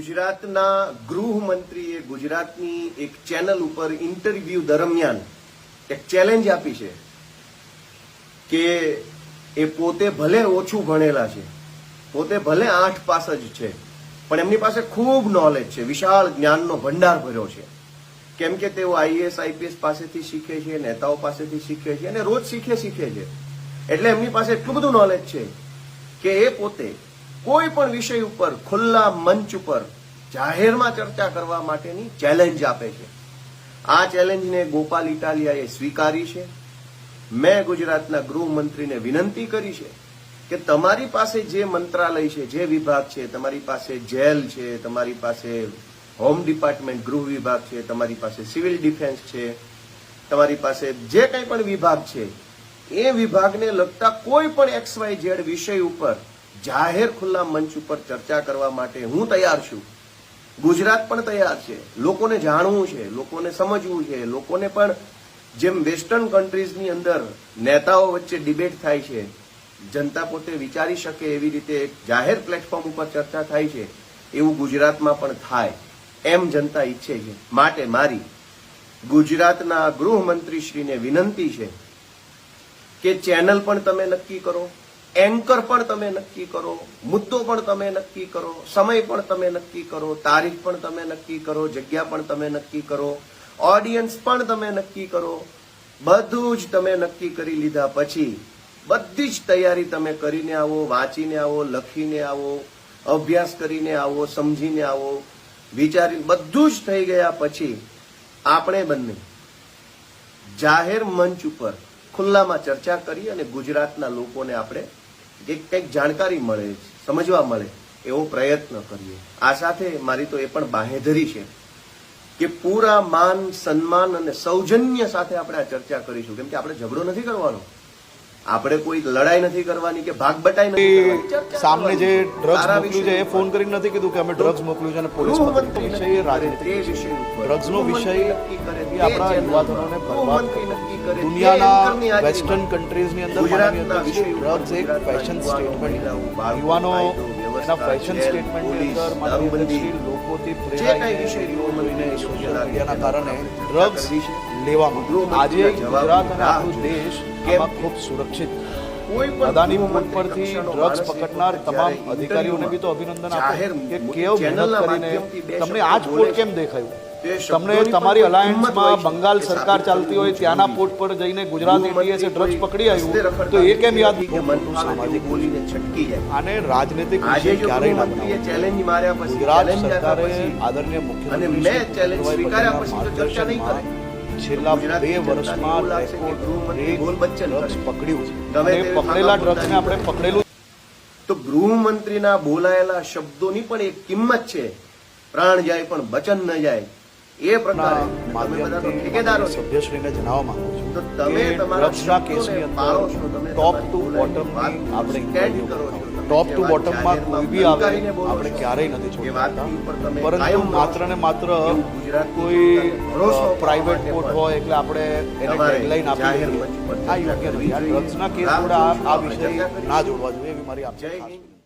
ગુજરાતના ગૃહમંત્રીએ ગુજરાતની એક ચેનલ ઉપર ઇન્ટરવ્યુ દરમિયાન એક ચેલેન્જ આપી છે કે એ પોતે ભલે ઓછું ભણેલા છે, પોતે ભલે આઠ પાસ જ છે, પણ એમની પાસે ખૂબ નોલેજ છે, વિશાળ જ્ઞાનનો ભંડાર ભર્યો છે. કેમ કે તેઓ આઈએએસ, આઈપીએસ પાસેથી શીખે છે, નેતાઓ પાસેથી શીખે છે અને રોજ શીખે શીખે છે. એટલે એમની પાસે એટલું બધું નોલેજ છે કે એ પોતે કોઈ પણ વિષય ઉપર, ખુલ્લા મંચ ઉપર જાહેરમાં ચર્ચા કરવા માટેની ચેલેન્જ આપે છે. આ ચેલેન્જને ગોપાલ ઇટાલિયાએ સ્વીકારી છે. મેં ગુજરાતના ગૃહમંત્રીને વિનંતી કરી છે કે તમારી પાસે જે મંત્રાલય છે, જે વિભાગ છે, તમારી પાસે જેલ છે, તમારી પાસે હોમ ડિપાર્ટમેન્ટ, ગૃહ વિભાગ છે, તમારી પાસે સિવિલ ડિફેન્સ છે, તમારી પાસે જે કંઈ પણ વિભાગ છે, એ વિભાગને લગતા કોઈ પણ એક્સ વાય ઝેડ વિષય ઉપર જાહેર ખુલ્લા મંચ ઉપર ચર્ચા કરવા માટે હું તૈયાર છું. ગુજરાત પણ તૈયાર છે. લોકોને જાણવું છે, લોકોને સમજવું છે, લોકોને પણ જેમ વેસ્ટર્ન કન્ટ્રીઝની અંદર નેતાઓ વચ્ચે ડિબેટ થાય છે, જનતા પોતે વિચારી શકે એવી રીતે જાહેર પ્લેટફોર્મ ઉપર ચર્ચા થાય છે, એવું ગુજરાતમાં પણ થાય, એમ જનતા ઈચ્છે છે. માટે મારી ગુજરાતના ગૃહમંત્રીશ્રીને વિનંતી છે કે ચેનલ પણ તમે નક્કી કરો. એન્કર પણ તમે નક્કી કરો, મુદ્દો પણ તમે નક્કી કરો, સમય પણ તમે નક્કી કરો, તારીખ પણ તમે નક્કી કરો, જગ્યા પણ તમે નક્કી કરો ઓડિયન્સ પણ તમે નક્કી કરો, બધું જ તમે નક્કી કરી લીધા પછી બધી જ તૈયારી તમે કરીને આવો, વાંચીને આવો, લખીને આવો, અભ્યાસ કરીને આવો, સમજીને આવો વિચારી બધું જ થઈ ગયા પછી આપણે બંને જાહેર મંચ ઉપર ખુલ્લામાં ચર્ચા કરી અને ગુજરાતના લોકોને આપણે એક કંઈક જાણકારી મળે, સમજવા મળે, એવો પ્રયત્ન કરીએ. આ સાથે મારી તો એ પણ બાહેધરી છે કે પૂરા માન, સન્માન અને સૌજન્ય સાથે આપણે આ ચર્ચા કરીશું. કેમ કે આપણે ઝઘડો નથી કરવાનો. આપણે કોઈ લડાઈ નથી કરવાની કે ભાગ બટાઈ નથી સામે જે ડ્રગ્સ મોકલ્યું છે એ ફોન કરીને નથી કીધું કે અમે ડ્રગ્સ મોકલ્યું છે અને પોલીસ. વિષય એ રાજનીતિક નો વિષય આપણા યુવાધનોને બરબાદ દુનિયાના. વેસ્ટર્ન કન્ટ્રીઝની અંદર ડ્રગ્સ એક ફેશન સ્ટેટમેન્ટ યુવાનો એના ફેશન સ્ટેટમેન્ટની અંદર માનવીય લોકોથી પ્રેરાઈને વિષય જોઈને ગૃહમંત્રી સોશિયલ ચર્ચા મીડિયાના કારણે ડ્રગ્સ લેવામાં આજે ગુજરાત અને દેશ કેમ ખૂબ સુરક્ષિત. અદાની ગૃહમંત્રી પરથી ડ્રગ્સ પકડનાર તમામ અધિકારીઓને બી તો અભિનંદન આપો કે કેવ મહેનત કરીને તમને આ જ કેમ દેખાયું? તમને તમારી અલાયન્સમાં બંગાળ સરકાર ચાલતી હોય ત્યાંના પોર્ટ પર જઈને ગુજરાત એટીએસે ડ્રગ્સ પકડી આવ્યું તો એ કેમ યાદ સામાજિક બોલીને છટકી જાય. આને રાજનીતિક વિષય ક્યારેય ના બનાવે. ચેલેન્જ માર્યા પછી ગુજરાત સરકારે આદરણીય અને મુખ્યમંત્રી મેં ચેલેન્જ સ્વીકાર્યા પછી તો ચર્ચા નહીં માર્ગદર્શનમાં છેલ્લા બે વર્ષમાં બોલ બચ્ચન ડ્રગ્સ પકડ્યું છે. પકડેલા ડ્રગ્સને આપણે પકડેલું તો ગૃહમંત્રીના બોલાયેલા શબ્દોની પણ એક કિંમત છે. પ્રાણ જાય પણ બચન ન જાય. એ પ્રકારે તમે બધા તો ઠેકેદારો સભ્યશ્રીને જણાવવા માંગુ છું તો તમે તમારા કેસની અંદર ટોપ ટુ બોટમ આપણે stand કરો છો. ટોપ ટુ બોટમમાં કોઈ બી આવે આપણે ક્યારેય નથી છોડતા. પરંતુ માત્ર ને માત્ર કોઈ પ્રાઇવેટ કોર્ટ હોય એટલે આપણે એને ડેડલાઈન આપી આ યોગ્ય નથી. આ ડ્રગ્સના કેસ જોડે આ વિષય ના જોડવા જોઈએ એવી મારી હિન્દ.